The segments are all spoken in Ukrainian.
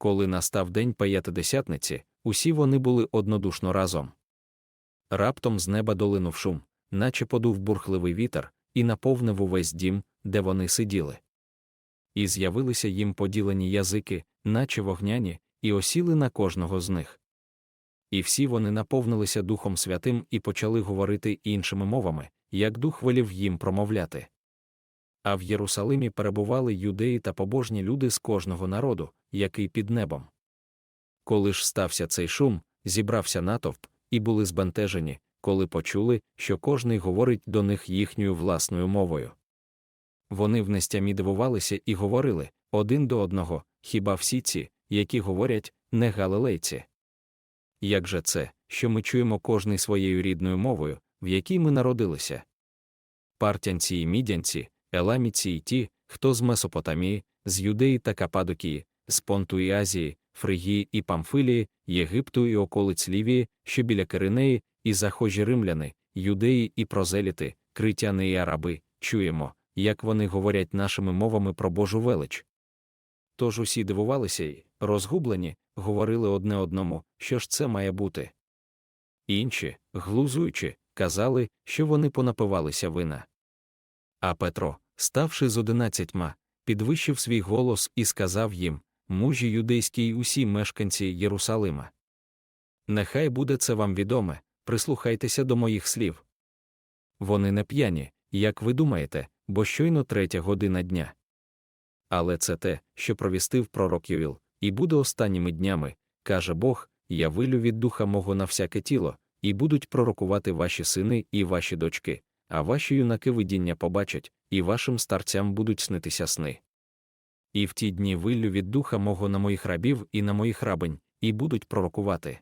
коли настав день п'ятидесятниці, усі вони були однодушно разом. Раптом з неба долинув шум, наче подув бурхливий вітер, і наповнив увесь дім, де вони сиділи. І з'явилися їм поділені язики, наче вогняні, і осіли на кожного з них. І всі вони наповнилися Духом Святим і почали говорити іншими мовами, як дух велів їм промовляти. А в Єрусалимі перебували юдеї та побожні люди з кожного народу, який під небом. Коли ж стався цей шум, зібрався натовп, і були збентежені, коли почули, що кожний говорить до них їхньою власною мовою. Вони в нестямі дивувалися і говорили один до одного, хіба всі ці, які говорять, не галилейці. Як же це, що ми чуємо кожний своєю рідною мовою, в якій ми народилися? Партянці і мідянці, еламіці і ті, хто з Месопотамії, з Юдеї та Кападокії, з Понту і Азії, Фригії і Памфилії, Єгипту і околиць Лівії, що біля Киринеї, і захожі римляни, юдеї і прозеліти, критяни і араби, чуємо, як вони говорять нашими мовами про Божу велич. Тож усі дивувалися і, розгублені, говорили одне одному, що ж це має бути. Інші, глузуючи, казали, що вони понапивалися вина. А Петро, ставши з одинадцятьма, підвищив свій голос і сказав їм мужі юдейські й усі мешканці Єрусалима. Нехай буде це вам відоме, прислухайтеся до моїх слів. Вони не п'яні, як ви думаєте, бо щойно третя година дня. Але це те, що провістив пророк Ювіл, і буде останніми днями, каже Бог, я вилю від духа мого на всяке тіло, і будуть пророкувати ваші сини і ваші дочки, а ваші юнаки видіння побачать, і вашим старцям будуть снитися сни. І в ті дні виллю від духа мого на моїх рабів і на моїх рабинь, і будуть пророкувати.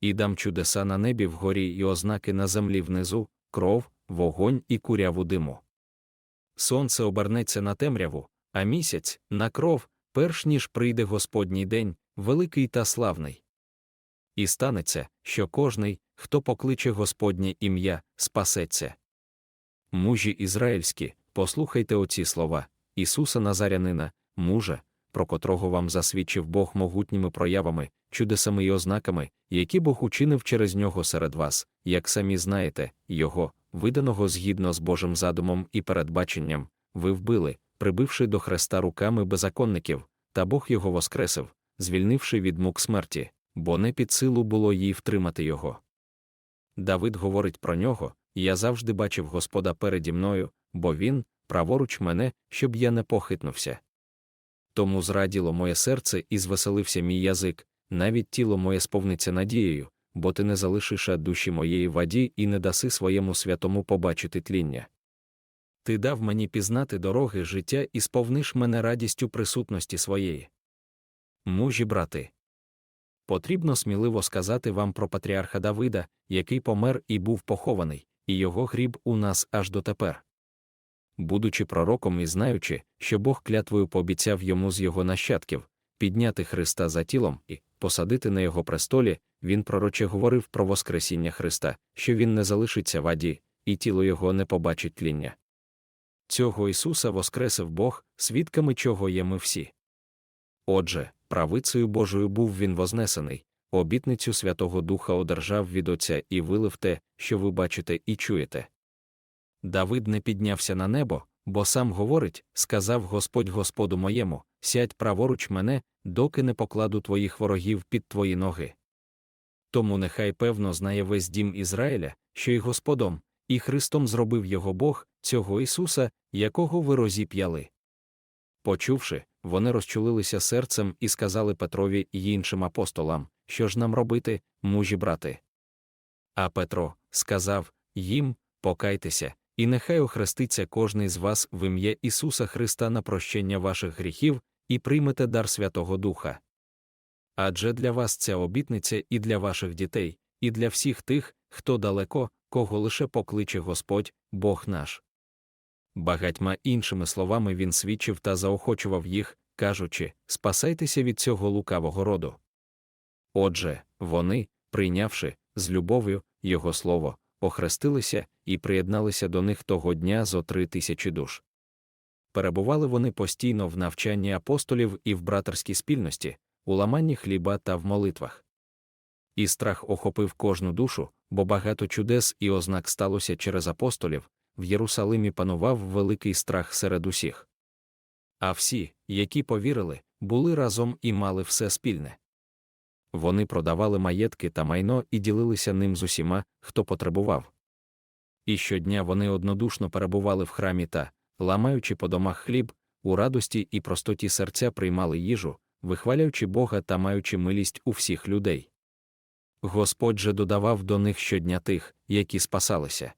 І дам чудеса на небі вгорі і ознаки на землі внизу, кров, вогонь і куряву диму. Сонце обернеться на темряву, а місяць на кров, перш ніж прийде Господній день, великий та славний. І станеться, що кожний, хто покличе Господнє ім'я, спасеться. Мужі ізраїльські, послухайте оці слова Ісуса Назарянина, мужа, про котрого вам засвідчив Бог могутніми проявами, чудесами і ознаками, які Бог учинив через нього серед вас, як самі знаєте, Його, виданого згідно з Божим задумом і передбаченням, ви вбили, прибивши до хреста руками беззаконників, та Бог його воскресив, звільнивши від мук смерті, бо не під силу було їй втримати його. Давид говорить про нього я завжди бачив Господа переді мною, бо він, праворуч мене, щоб я не похитнувся. Тому зраділо моє серце і звеселився мій язик, навіть тіло моє сповниться надією, бо ти не залишиш душі моєї воді і не даси своєму святому побачити тління. Ти дав мені пізнати дороги життя і сповниш мене радістю присутності своєї. Мужі брати. Потрібно сміливо сказати вам про патріарха Давида, який помер і був похований, і його гріб у нас аж дотепер. Будучи пророком і знаючи, що Бог клятвою пообіцяв йому з його нащадків підняти Христа за тілом і посадити на його престолі, він пророче говорив про Воскресіння Христа, що він не залишиться в аді, і тіло його не побачить тління. Цього Ісуса воскресив Бог, свідками чого є ми всі. Отже, правицею Божою був він вознесений, обітницю Святого Духа одержав від Отця і вилив те, що ви бачите і чуєте. Давид не піднявся на небо, бо сам говорить сказав Господь Господу моєму сядь праворуч мене, доки не покладу твоїх ворогів під твої ноги. Тому нехай певно знає весь дім Ізраїля, що й Господом, і Христом зробив його Бог, цього Ісуса, якого ви розіп'яли. Почувши, вони розчулилися серцем і сказали Петрові й іншим апостолам, що ж нам робити, мужі брати. А Петро сказав їм покайтеся, і нехай охреститься кожний з вас в ім'я Ісуса Христа на прощення ваших гріхів і приймете дар Святого Духа. Адже для вас ця обітниця і для ваших дітей, і для всіх тих, хто далеко, кого лише покличе Господь, Бог наш. Багатьма іншими словами він свідчив та заохочував їх, кажучи спасайтеся від цього лукавого роду. Отже, вони, прийнявши з любов'ю його слово, охрестилися і приєдналися до них того дня зо три тисячі душ. Перебували вони постійно в навчанні апостолів і в братерській спільності, у ламанні хліба та в молитвах. І страх охопив кожну душу, бо багато чудес і ознак сталося через апостолів, в Єрусалимі панував великий страх серед усіх. А всі, які повірили, були разом і мали все спільне. Вони продавали маєтки та майно і ділилися ним з усіма, хто потребував. І щодня вони однодушно перебували в храмі та, ламаючи по домах хліб, у радості і простоті серця приймали їжу, вихваляючи Бога та маючи милість у всіх людей. Господь же додавав до них щодня тих, які спасалися.